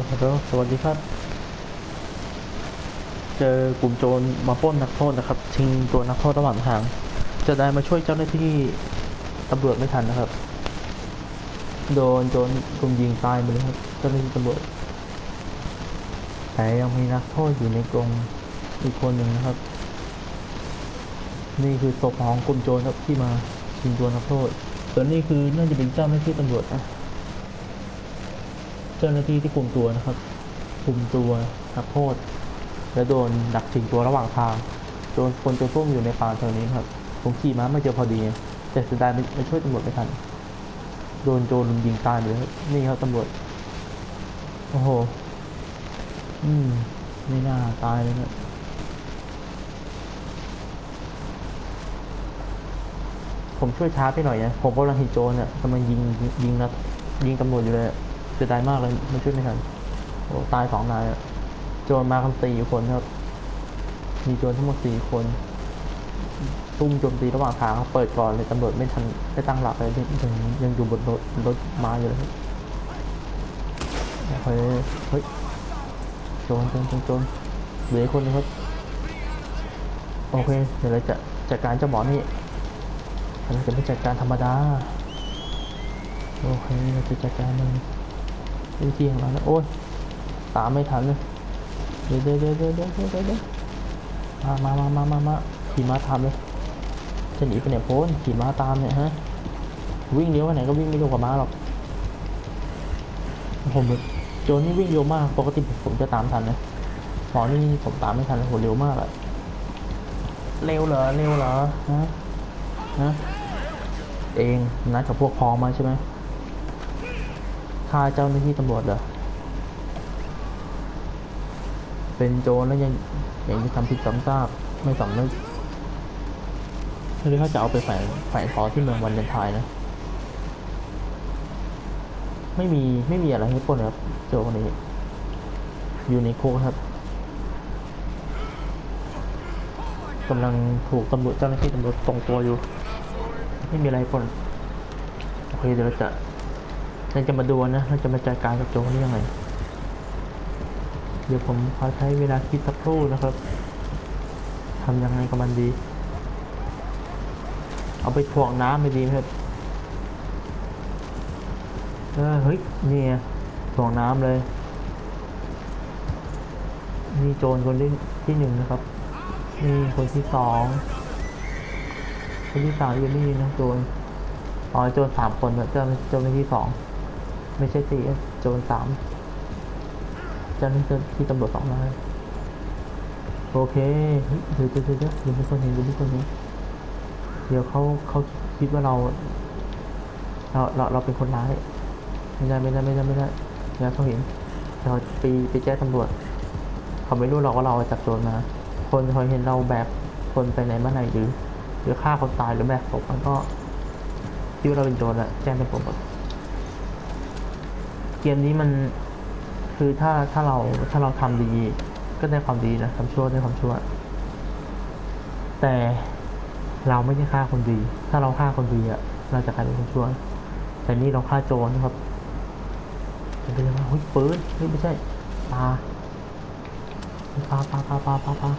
ลฮัลโหลสวัสดีครับ เจอกลุ่มโจรมาป้นนักโทษนะครับ ชิงตัวนักโทษระหว่างทาง จะได้มาช่วยเจ้าหน้าที่ตำรวจไม่ทันนะครับ โดนโจรกลุ่มยิงตายไปเลยครับ เจ้าหน้าที่ตำรวจ แต่ยังมีนักโทษอยู่ในกรงอีกคนหนึ่งนะครับ นี่คือศพของกลุ่มโจรครับที่มาชิงตัวนักโทษส่วนนี้คือน่าจะเป็นเจ้าหน้าที่ตำรวจนะ เจ้าหน้าที่ที่คุมตัวนะครับ คุมตัวนักโทษและโดนดักชิงตัวระหว่างทาง โดนคนจะซุ่มอยู่ในป่าแถวนี้ครับ ผมขี่ม้ามาเจอพอดี แต่เสียดายไม่ไม่ช่วยตำรวจไม่ทัน โดนโจรยิงตายเลยนี่ครับตำรวจ โอ้โห อืม ไม่น่าตายเลยเนี่ยผมช่วยช้าไปหน่อยนะ ผมกำลังเห็นโจรเนี่ยกำลังยิงยิงนะยิงตำรวจอยู่เลย เสียดายมากเลยมันช่วยไม่ทันโอ้ตายสองนายอะโจรมากันสี่คนครับ มีโจรทั้งหมดสี่คนตุ้มโจมตีระหว่างทางเขาเปิดก่อนเลยตำรวจไม่ทันไม่ตั้งหลักเลยยังยังอยู่บนรถรถมาอยู่เลยเฮ้ยเฮ้ยโจรโจรโจรโจรเหลือคนนึงครับโอเคเดี๋ยวเราจะจัดการเจ้าหมอนี่เราจะไม่จัดการธรรมดาโอเคเราจะจัดการมัน วิธีของเราแล้วโอ้ยตามไม่ทันเลยเดี๋ยวเดี๋ยวเดี๋ยวเดี๋ยวเดี๋ยวเดี๋ยวเดี๋ยวมามามามามามาขี่ม้าทำเลยจะหนีไปไหนโพ้นขี่ม้าตามเนี่ยฮะวิ่งเร็วไปไหนก็วิ่งไม่เร็วกว่าม้าหรอกผมโจรนี่วิ่งเร็วมากปกติผมจะตามทันนะหมอนี่ผมตามไม่ทันเลยโหเร็วมากอะเร็วเหรอเร็วเหรอฮะฮะเองนัดกับพวกพ้องมาใช่ไหม ฆ่าเจ้าหน้าที่ตำรวจเหรอ เป็นโจรแล้วยังยังจะทำผิดซ้ำซากไม่สำนึกที่เขาจะเอาไปแฝงแฝงคอที่เมืองวันเลนไทน์นะ ไม่มีไม่มีอะไรให้ปนครับโจคนนี้ อยู่ในคุกครับกำลังถูกตำรวจเจ้าหน้าที่ตำรวจตรงตัวอยู่ ไม่มีอะไรปนโอเคเดี๋ยวเราจะ เราจะมาดูนะ เราจะมาจัดการกับโจรนี่ยังไง เดี๋ยวผมขอใช้เวลาคิดสักครู่นะครับทำยังไงกับมันดี เอาไปถ่วงน้ำไปดีไหมครับเออเฮ้ยนี่ไงถ่วงน้ำเลย นี่โจรคนที่ที่หนึ่งนะครับ นี่คนที่สองคนที่สามอยู่นี่นะโจรอ๋อโจรสามคนเนี่ยเจ้าเจ้าหน้าที่สอง ไม่ใช่สี่โจรสามเจ้าหน้าที่ตำรวจสองนายโอเคเดี๋ยวเดี๋ยวเดี๋ยวเดี๋ยวเดี๋ยวมีคนเห็นเดี๋ยวมีคนเห็นเดี๋ยวเขาเขาคิดว่าเรา เราเราเราเป็นคนร้ายไม่ได้ไม่ได้ไม่ได้ไม่ได้เดี๋ยวเขาเห็นเดี๋ยวไปไปแจ้งตำรวจ เขาไม่รู้หรอกว่าเราจับโจรมา คนเขาเห็นเราแบกคนไปไหนมาไหนหรือหรือฆ่าคนตายหรือแบกศพมันก็คิดว่าเราเป็นโจรแหละแจ้งเป็นผมหมด เกมนี้มันคือถ้าถ้าเราถ้าเราทำดีก็ได้ความดีนะทำชั่วได้ความชั่ว แต่เราไม่ได้ฆ่าคนดี ถ้าเราฆ่าคนดีอะเราจะกลายเป็นคนชั่ว แต่นี่เราฆ่าโจรนะครับจะเป็นยังไงเฮ้ยปืนเฮ้ยไม่ใช่ปลาปลาปลาปลาปลาปลาปลา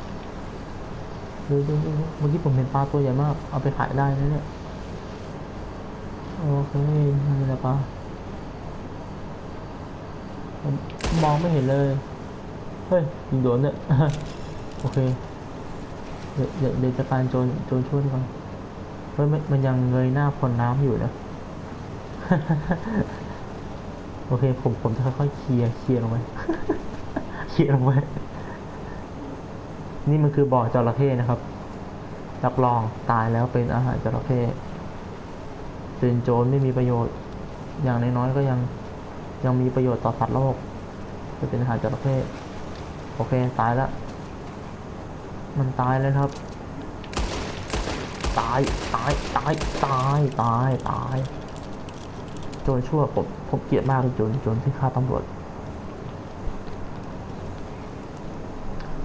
ดี๋ยวเดี๋ยวเดี๋ยวเมื่อกี้ผมเห็นปลาตัวใหญ่มาก เอาไปขายได้นะเนี่ย โอเคนี่แหละปะผ มองไม่เห็นเลย เฮ้ยยิงโดนเนี่ย โอเค เดี๋ยวเดี๋ยวเดี๋ยวจะการโจรโจรช่วยกว่าเฮ้ยมันยังเงยหน้าพ่นน้ำอยู่นะ โอเค ผมผมจะค่อยๆเคลียร์เคลียร์ลงไปเคลียร์ลงไปนี่มันคือบ่อจระเข้นะครับ รับรองตายแล้วเป็นอาหารจระเข้เป็นโจรไม่มีประโยชน์ อย่างน้อยๆก็ยัง ยังมีประโยชน์ต่อสัตว์โลกจะเป็นอาหารจระเข้โอเค ตายแล้ว มันตายแล้วครับ ตาย ตาย ตาย ตาย ตาย ตาย โจรชั่วผมผมเกลียดมากเลยโจรโจรที่ฆ่าตำรวจ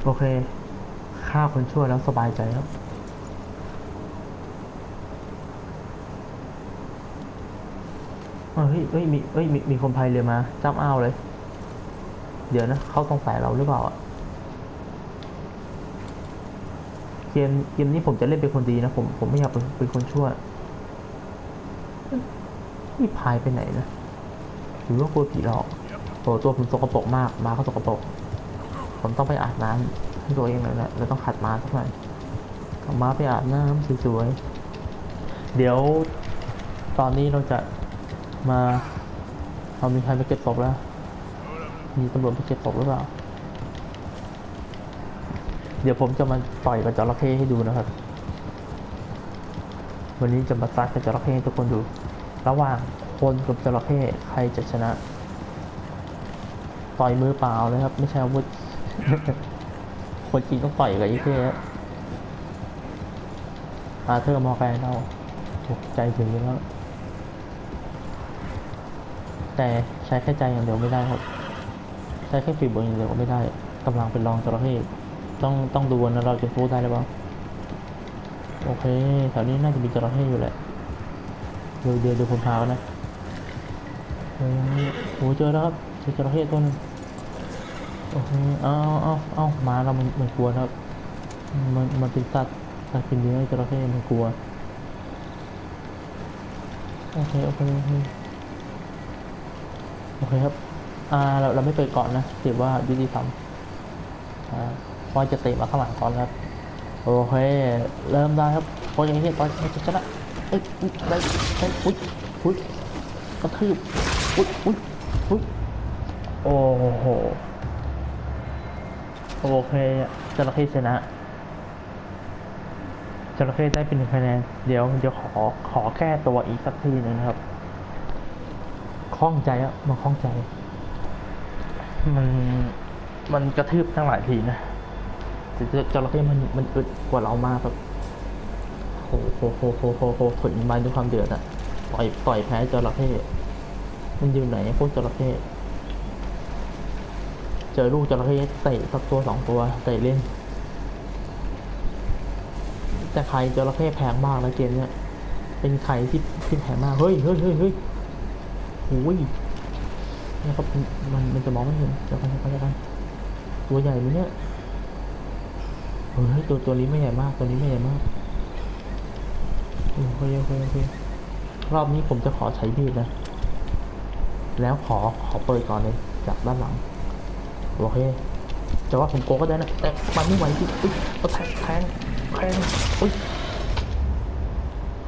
โอเค ฆ่าคนชั่วแล้วสบายใจครับ เฮ้ยเฮ้ยมีเฮ้ยมีมีคนพายเรือมาจ้ำอ้าวเลย เดี๋ยวนะเขาสงสัยเราหรือเปล่าอะเกมเกมนี้ผมจะเล่นเป็นคนดีนะผมผมไม่อยากเป็นเป็นคนชั่วนี่พายไปไหนนะหรือว่ากลัวผีหลอกโอ้ตัวผมสกปรกมากมาก็สกปรกผมต้องไปอาบน้ำให้ตัวเองหน่อยนะแล้วต้องขัดมาสักหน่อยเอามาไปอาบน้ำสวยๆเดี๋ยวตอนนี้เราจะ มาเรามีใครไปเก็บศพแล้ว มีตำรวจไปเก็บศพหรือเปล่า เดี๋ยวผมจะมาต่อยกับจระเข้ให้ดูนะครับ วันนี้จะมาซัดกับจระเข้ให้ทุกคนดู ระหว่างคนกับจระเข้ใครจะชนะ ต่อยมือเปล่าเลยครับ ไม่ใช่อาวุธคนจริงต้องต่อยกับไอ้เท่อาเธอร์มอร์แกนเราใจถึงแล้ว แต่ใช้แค่ใจอย่างเดียวไม่ได้ครับ ใช้แค่ฝีมืออย่างเดียวก็ไม่ได้กำลังเป็นรองจระเข้ต้องต้องดูนะเราจะสู้ได้หรือเปล่าโอเคแถวนี้น่าจะมีจระเข้อยู่แหละเดี๋ยวเดี๋ยวเดี๋ยวผมพาไปนะเฮ้โอ้เจอแล้วครับเจอจระเข้ตัวหนึงโอเคเอาเอาเอามาแล้วมันมันกลัวนครับ มันมันเป็นสัตว์สัตว์กินเนื้อจระเข้มันกลัวโอเคโอเคโอเค โอเคครับอ่าเราเราไม่เปิดก่อนนะถือว่ายุติธรรมอ่าพราจะเตะมาข้างหลังก่อนครับโอเคเริ่มได้ครับพออย่างนี้ตอนนี้จะชนะเอ้ยอุ๊ยได้ได้อุ้ยอุ้ยกระทืบอุ้ยอุ้ยอุ้ยโอ้โหโอเคจระเข้ชนะจระเข้ได้เป็นหนึ่งคะแนนเดี๋ยวเดี๋ยวขอขอแก้ตัวอีกสักทีหนึงนะครับ ล่องใจอะมันคล่องใจ มันมันกระทืบตั้งหลายทีนะแต่จระเข้มันมันอึดกว่าเรามากครับโหโหโหโหโหโหผลมาด้วยความเดือดอะต่อยต่อยแพ้จระเข้มันอยู่ไหนพวกจระเข้เจอลูกจระเข้เตะสักตัวสองตัวเตะเล่น แต่ไข่จระเข้แพงมากนะเกมเนี้ยเป็นไข่ที่ที่แพงมาก เฮ้ยเฮ้ยเฮ้ยเฮ้ย โอ้ยนะครับมันมันจะมองไม่เห็นเดี๋ยวกันเดี๋ยวกันเดี๋ยวกันตัวใหญ่ไหมเนี่ยเฮ้ยตัวตัวนี้ไม่ใหญ่มากตัวนี้ไม่ใหญ่มากโอเคโอเคโอเครอบนี้ผมจะขอใช้มีดนะ แล้วขอขอเปิดก่อนเลยจากด้านหลังโอเคแต่ว่าผมโกก็ได้นะแต่มันไม่ไหวที่อุ้ยแทงแทงแทงอุ้ย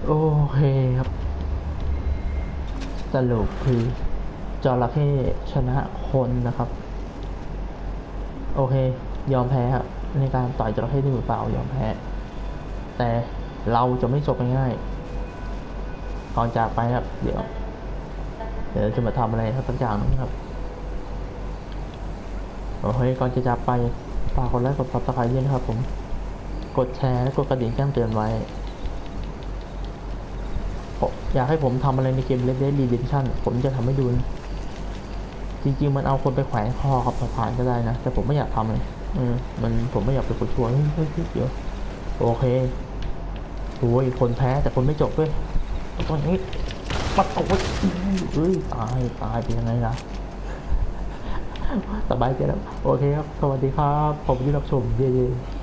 โอเคครับ สรุปคือจระเข้ชนะคนนะครับ โอเค ยอมแพ้ครับในการต่อยจระเข้ด้วยมือเปล่ายอมแพ้ แต่เราจะไม่จบง่ายก่อนจากไปครับ เดี๋ยว เดี๋ยวจะมาทำอะไรสักอย่างนึงครับโอเคก่อนจะจากไปฝากกดไลค์กดซับสไครต์ด้วยนะครับผม กดแชร์และกดกระดิ่งแจ้งเตือนไว้ อยากให้ผมทำอะไรในเกม Red Dead Redemption ผมจะทำให้ดูนะจริงๆ มันเอาคนไปแขวนคอกับสะพานก็ได้นะ แต่ผมไม่อยากทำเลยเออมันผมไม่อยากเป็นคนชั่วเฮ้ยเฮ้ยเดี๋ยวโอเคโอ้ยคนแพ้แต่คนไม่จบด้วยตอนนี้ปัดโอ้ยเฮ้ยตายตายเป็นยังไงล่ะสบายใจแล้ว โอเคครับ สวัสดีครับ ผมที่รับชมเย่ๆ